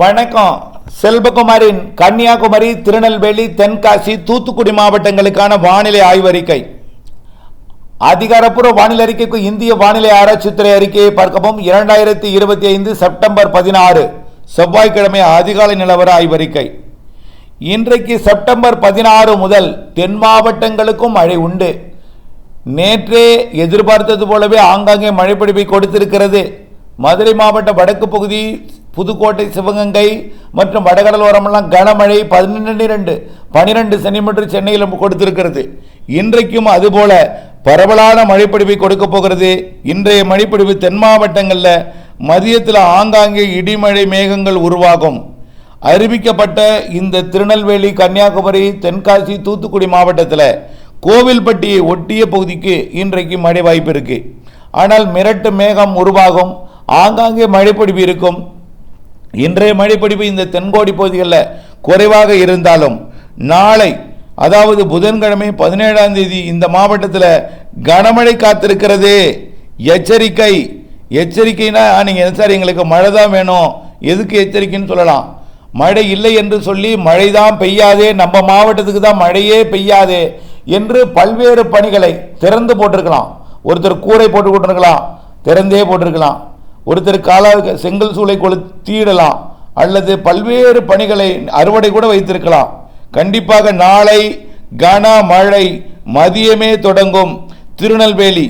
வணக்கம். செல்வகுமாரின் கன்னியாகுமரி திருநெல்வேலி தென்காசி தூத்துக்குடி மாவட்டங்களுக்கான வானிலை ஆய்வறிக்கை. அதிகாரப்பூர்வ வானிலை அறிக்கைக்கு இந்திய வானிலை ஆராய்ச்சித்துறை அறிக்கையை பார்க்கவும். இரண்டாயிரத்தி இருபத்தி ஐந்து செப்டம்பர் பதினாறு செவ்வாய்க்கிழமை அதிகாலை நிலவர ஆய்வறிக்கை. இன்றைக்கு செப்டம்பர் பதினாறு முதல் தென் மாவட்டங்களுக்கும் மழை உண்டு. நேற்றே எதிர்பார்த்தது போலவே ஆங்காங்கே மழைப்பிடிப்பை கொடுத்திருக்கிறது. மதுரை மாவட்ட வடக்கு பகுதி புதுக்கோட்டை சிவகங்கை மற்றும் வடகடலோரமெல்லாம் கனமழை பதினெண்டு பனிரெண்டு சென்டிமீட்டர் சென்னையில் கொடுத்திருக்கிறது. இன்றைக்கும் அதுபோல பரவலான மழைப்பிடிவை கொடுக்க போகிறது. இன்றைய மழைப்பிடிவு தென் மாவட்டங்களில் மதியத்தில் ஆங்காங்கே இடிமழை மேகங்கள் உருவாகும். அறிவிக்கப்பட்ட இந்த திருநெல்வேலி கன்னியாகுமரி தென்காசி தூத்துக்குடி மாவட்டத்தில் கோவில்பட்டியை ஒட்டிய பகுதிக்கு இன்றைக்கு மழை வாய்ப்பு இருக்குது ஆனால் மிரட்டு மேகம் உருவாகும். ஆங்காங்கே மழைப்பொழிவு இருக்கும். இன்றைய மழைப்பிடிப்பு இந்த தென்கோடி பகுதிகளில் குறைவாக இருந்தாலும் நாளை அதாவது புதன்கிழமை பதினேழாம் தேதி இந்த மாவட்டத்தில் கனமழை காத்திருக்கிறது. எச்சரிக்கை. எச்சரிக்கைனா நீங்கள் சார் எங்களுக்கு மழை தான் வேணும். எதுக்கு எச்சரிக்கைன்னு சொல்லலாம். மழை இல்லை என்று சொல்லி மழை தான் பெய்யாதே நம்ம மாவட்டத்துக்கு தான் மழையே பெய்யாதே என்று பல்வேறு பணிகளை திறந்து போட்டிருக்கலாம். ஒருத்தர் கூரை போட்டு கொண்டிருக்கலாம் திறந்தே போட்டிருக்கலாம். ஒருத்தர் காலா செங்கல் சூளை கொளுத்திடலாம் அல்லது பல்வேறு பணிகளை அறுவடை கூட வைத்திருக்கலாம். கண்டிப்பாக நாளை கனமழை மதியமே தொடங்கும். திருநெல்வேலி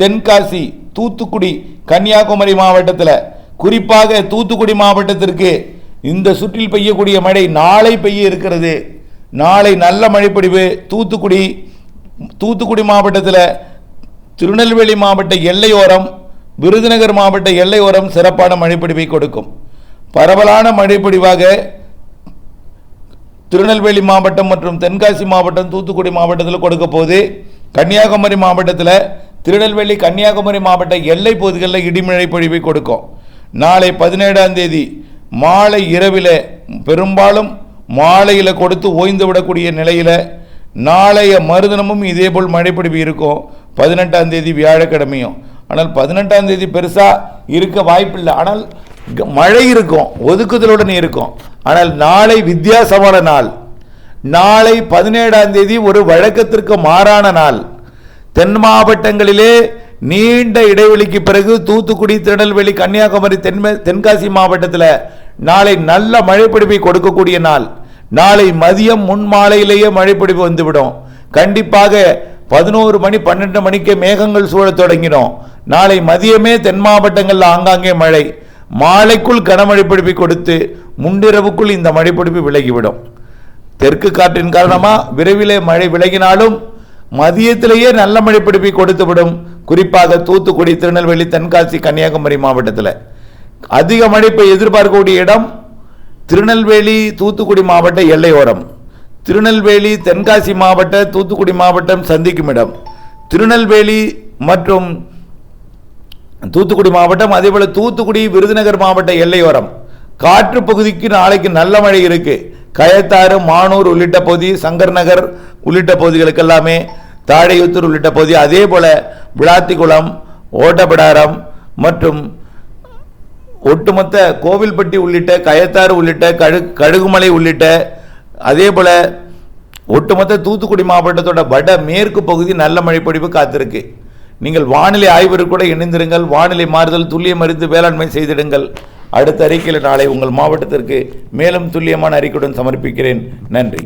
தென்காசி தூத்துக்குடி கன்னியாகுமரி மாவட்டத்தில். குறிப்பாக தூத்துக்குடி மாவட்டத்திற்கு இந்த சுற்றில் பெய்யக்கூடிய மழை நாளை பெய்ய இருக்கிறது. நாளை நல்ல மழைப்பொழிவு தூத்துக்குடி தூத்துக்குடி மாவட்டத்தில் திருநெல்வேலி மாவட்ட எல்லையோரம் விருதுநகர் மாவட்ட எல்லையோரம் சிறப்பான மழைப்பிடிவை கொடுக்கும். பரவலான மழைப்பிடிவாக திருநெல்வேலி மாவட்டம் மற்றும் தென்காசி மாவட்டம் தூத்துக்குடி மாவட்டத்தில் கொடுக்க போது கன்னியாகுமரி மாவட்டத்தில் திருநெல்வேலி கன்னியாகுமரி மாவட்ட எல்லை பகுதிகளில் இடிமழை பொழிவை கொடுக்கும். நாளை பதினேழாம் தேதி மாலை இரவில் பெரும்பாலும் மாலையில் கொடுத்து ஓய்ந்து விடக்கூடிய நிலையில் நாளைய மறுதினமும் இதேபோல் மழைப்பிடிவு இருக்கும். பதினெட்டாம் தேதி வியாழக்கிழமையும். ஆனால் பதினெட்டாம் தேதி பெருசாக இருக்க வாய்ப்பில்லை. ஆனால் மழை இருக்கும் ஒதுக்குதலுடன் இருக்கும். ஆனால் நாளை வித்தியாசமான நாள். நாளை பதினேழாம் தேதி ஒரு வழக்கத்திற்கு மாறான நாள். தென் மாவட்டங்களிலே நீண்ட இடைவெளிக்கு பிறகு தூத்துக்குடி திருநெல்வேலி கன்னியாகுமரி தென்மே தென்காசி மாவட்டத்தில் நாளை நல்ல மழைப்பிடிப்பை கொடுக்கக்கூடிய நாள். நாளை மதியம் முன் மாலையிலேயே மழைப்பிடிப்பு வந்துவிடும். கண்டிப்பாக பதினோரு மணி பன்னெண்டு மணிக்கு மேகங்கள் சூழத் தொடங்கினோம். நாளை மதியமே தென் மாவட்டங்களில் ஆங்காங்கே மழை. மாலைக்குள் கனமழை பிடிப்பு கொடுத்து முன்னிரவுக்குள் இந்த மழைப்பிடிப்பு விலகிவிடும். தெற்கு காற்றின் காரணமாக விரைவிலே மழை விலகினாலும் மதியத்திலேயே நல்ல மழை பிடிப்பை கொடுத்துவிடும். குறிப்பாக தூத்துக்குடி திருநெல்வேலி தென்காசி கன்னியாகுமரி மாவட்டத்தில். அதிக மழை எதிர்பார்க்கக்கூடிய இடம் திருநெல்வேலி தூத்துக்குடி மாவட்ட எல்லையோரம். திருநெல்வேலி தென்காசி மாவட்ட தூத்துக்குடி மாவட்டம் சந்திக்கும் இடம். திருநெல்வேலி மற்றும் தூத்துக்குடி மாவட்டம் அதேபோல் தூத்துக்குடி விருதுநகர் மாவட்ட எல்லையோரம். காற்று பகுதிக்கு நாளைக்கு நல்ல மழை இருக்கு. கயத்தாறு மானூர் உள்ளிட்ட பகுதி சங்கர் நகர் உள்ளிட்ட பகுதிகளுக்கு எல்லாமே தாழையுத்தூர் உள்ளிட்ட பகுதி அதே போல் விளாத்திக்குளம் ஓட்டபிடாரம் மற்றும் ஒட்டுமொத்த கோவில்பட்டி உள்ளிட்ட கயத்தாறு உள்ளிட்ட கழு கழுகுமலை உள்ளிட்ட அதே போல் ஒட்டுமொத்த தூத்துக்குடி மாவட்டத்தோட வட மேற்கு பகுதி நல்ல மழைப்பொழிவு காத்திருக்கு. நீங்கள் வானிலை ஆய்வருக்கு கூட இணைந்திருங்கள். வானிலை மாறுதல் துல்லியம் அறிந்து வேளாண்மை செய்திடுங்கள். அடுத்த அறிக்கையில் நாளை உங்கள் மாவட்டத்திற்கு மேலும் துல்லியமான அறிக்கையுடன் சமர்ப்பிக்கிறேன். நன்றி.